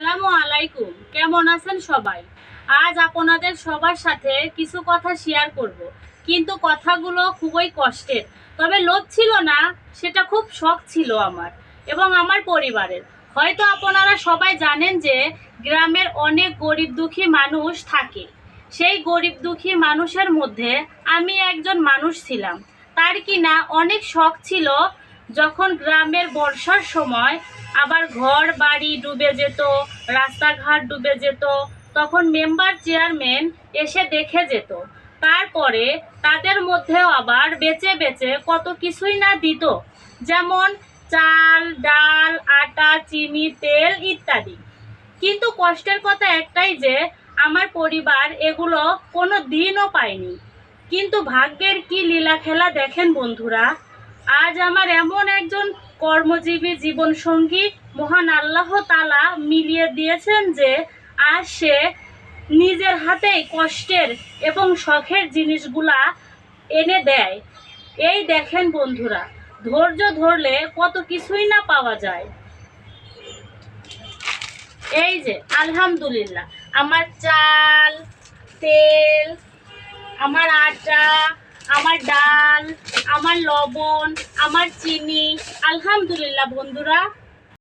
আসসালামু আলাইকুম। কেমন আছেন সবাই? আজ আপনাদের সবার সাথে কিছু কথা শেয়ার করব। কিন্তু কথাগুলো খুবই কষ্টের। তবে লোভ ছিল না, সেটা খুব শখ ছিল আমার এবং আমার পরিবারের। হয়তো আপনারা সবাই জানেন যে গ্রামের অনেক গরিব দুঃখী মানুষ থাকে। সেই গরিব দুঃখী মানুষের মধ্যে আমি একজন মানুষ ছিলাম। তার কিনা অনেক শখ ছিল যখন গ্রামের বর্ষার সময় আবার ঘর, বাড়ি ডুবে যেত, রাস্তাঘাট ডুবে যেত, তখন মেম্বার চেয়ারম্যান এসে দেখে যেত। তারপরে তাদের মধ্যেও আবার বেচে বেচে কত কিছুই না দিত। যেমন চাল, ডাল, আটা, চিনি, তেল ইত্যাদি। কিন্তু কষ্টের কথা একটাই যে, আমার পরিবার এগুলো কোনো দিনও পায়নি। কিন্তু ভাগ্যের কি লীলা খেলা দেখেন বন্ধুরা আজ আমার এমন একজন কর্মজীবী জীবনসঙ্গী, মহান আল্লাহ তালা মিলিয়ে দিয়েছেন যে, আজ সে নিজের হাতেই কষ্টের এবং শখের জিনিসগুলা এনে দেয়। এই দেখেন বন্ধুরা, ধৈর্য ধরলে কত কিছুই না পাওয়া যায়। এই যে, আলহামদুলিল্লাহ, আমার চাল, তেল, আমার আটা আমার ডাল আমার লবণ আমার চিনি। আলহামদুলিল্লাহ বন্ধুরা।